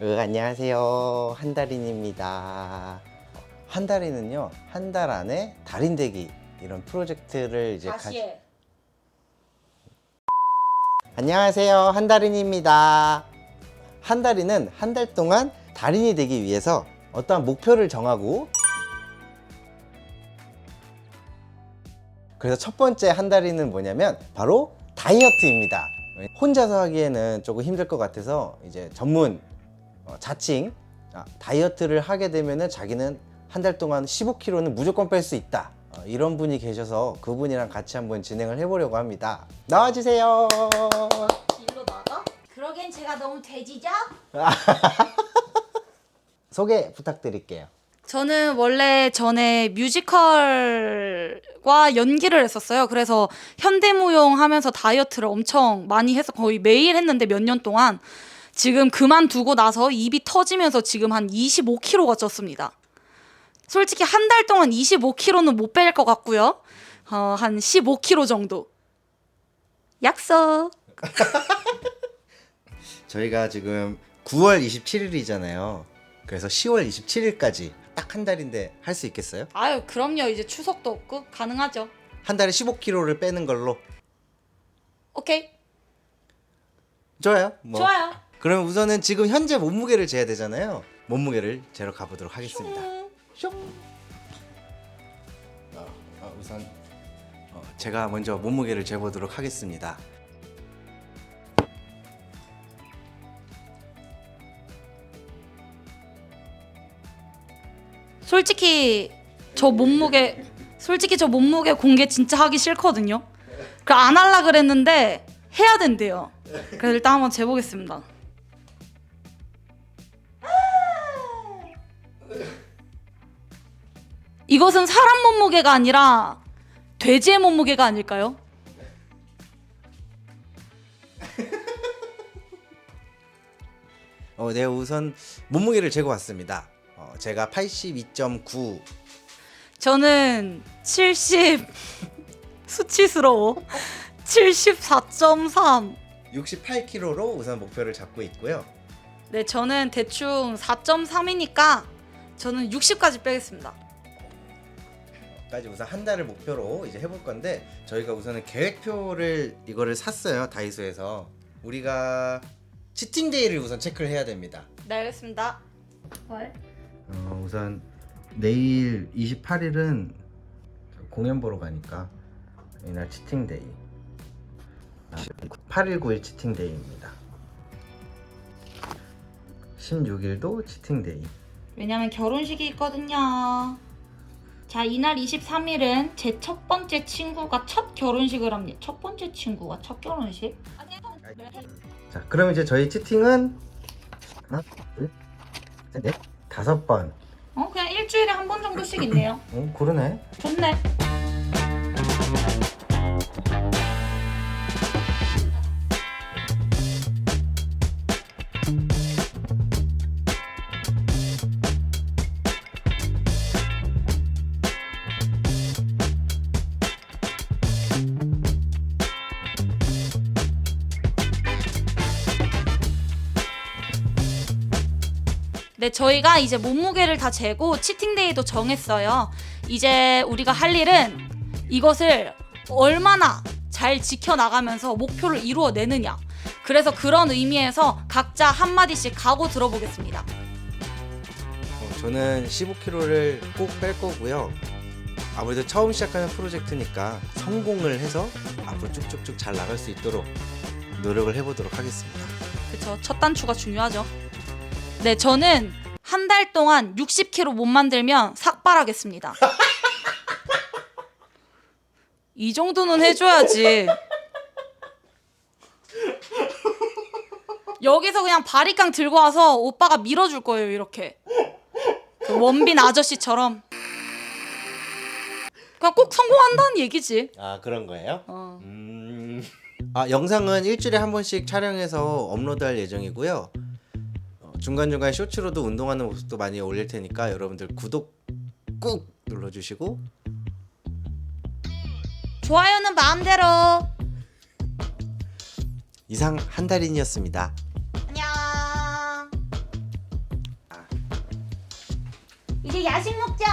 으, 안녕하세요. 한달인입니다. 한달인은요, 한 달 안에 달인 되기 이런 프로젝트를 이제 다시 해. 안녕하세요. 한달인입니다. 한달인은 한 달 동안 달인이 되기 위해서 어떠한 목표를 정하고 그래서 첫 번째 한 달인은 뭐냐면 바로 다이어트입니다. 혼자서 하기에는 조금 힘들 것 같아서 이제 전문 어, 자칭 아, 다이어트를 하게 되면은 자기는 한 달 동안 15kg는 무조건 뺄 수 있다. 어, 이런 분이 계셔서 그분이랑 같이 한번 진행을 해보려고 합니다. 나와주세요. 일로 나가? 그러기엔 제가 너무 돼지죠? 소개 부탁드릴게요. 저는 원래 전에 뮤지컬과 연기를 했었어요. 그래서 현대무용 하면서 다이어트를 엄청 많이 해서 거의 매일 했는데 몇 년 동안 지금 그만두고 나서 입이 터지면서 지금 한 25kg가 쪘습니다. 솔직히 한 달 동안 25kg는 못 뺄 것 같고요. 어, 한 15kg 정도. 약속. 저희가 지금 9월 27일이잖아요. 그래서 10월 27일까지 딱 한 달인데 할 수 있겠어요? 아유, 그럼요. 이제 추석도 없고 가능하죠. 한 달에 15kg를 빼는 걸로 오케이. 좋아요. 뭐. 좋아요. 그럼 우선은 지금 현재 몸무게를 재야 되잖아요. 몸무게를 재러 가보도록 하겠습니다. 쇽. 어, 어, 우선 어, 제가 먼저 몸무게를 재보도록 하겠습니다. 솔직히 저 몸무게 솔직히 저 몸무게 공개 진짜 하기 싫거든요. 그 안 할라 그랬는데 해야 된대요. 그래서 일단 한번 재보겠습니다. 이것은 사람 몸무게가 아니라 돼지의 몸무게가 아닐까요? 어, 네, 우선 몸무게를 재고 왔습니다. 어, 제가 82.9 저는 70 수치스러워. 74.3. 68kg로 우선 목표를 잡고 있고요. 네, 저는 대충 4.3이니까 저는 60까지 빼겠습니다. 까지 우선 한 달을 목표로 이제 해볼 건데 저희가 우선은 계획표를 이거를 샀어요 다이소에서 우리가 치팅데이를 우선 체크를 해야 됩니다. 네, 알겠습니다. 헐. 어, 우선 내일 28일은 공연 보러 가니까 이날 치팅데이 8일 9일 치팅데이입니다. 16일도 치팅데이 왜냐면 결혼식이 있거든요. 자, 이날 23일은 제 첫 번째 친구가 첫 결혼식을 합니다. 첫 번째 친구가 첫 결혼식? 자, 그럼 이제 저희 치팅은 하나, 둘, 셋, 넷, 다섯 번. 어, 그냥 일주일에 한 번 정도씩 있네요. 어, 그러네. 좋네. 네, 저희가 이제 몸무게를 다 재고 치팅데이도 정했어요. 이제 우리가 할 일은 이것을 얼마나 잘 지켜나가면서 목표를 이루어내느냐. 그래서 그런 의미에서 각자 한마디씩 각오 들어보겠습니다. 어, 저는 15kg를 꼭 뺄 거고요. 아무래도 처음 시작하는 프로젝트니까 성공을 해서 앞으로 쭉쭉쭉 잘 나갈 수 있도록 노력을 해보도록 하겠습니다. 그쵸. 첫 단추가 중요하죠. 네, 저는 한 달 동안 60kg 못 만들면 삭발하겠습니다. 이 정도는 해줘야지. 여기서 그냥 바리깡 들고 와서 오빠가 밀어줄 거예요, 이렇게. 그 원빈 아저씨처럼. 그냥 꼭 성공한다는 얘기지. 아 그런 거예요? 어. 음... 아 영상은 일주일에 한 번씩 촬영해서 업로드할 예정이고요. 중간중간 쇼츠로도 운동하는 모습도 많이 올릴 테니까 여러분들 구독 꾹 눌러주시고 좋아요는 마음대로. 이상 한달인이었습니다. 안녕. 아. 이제 야식 먹자.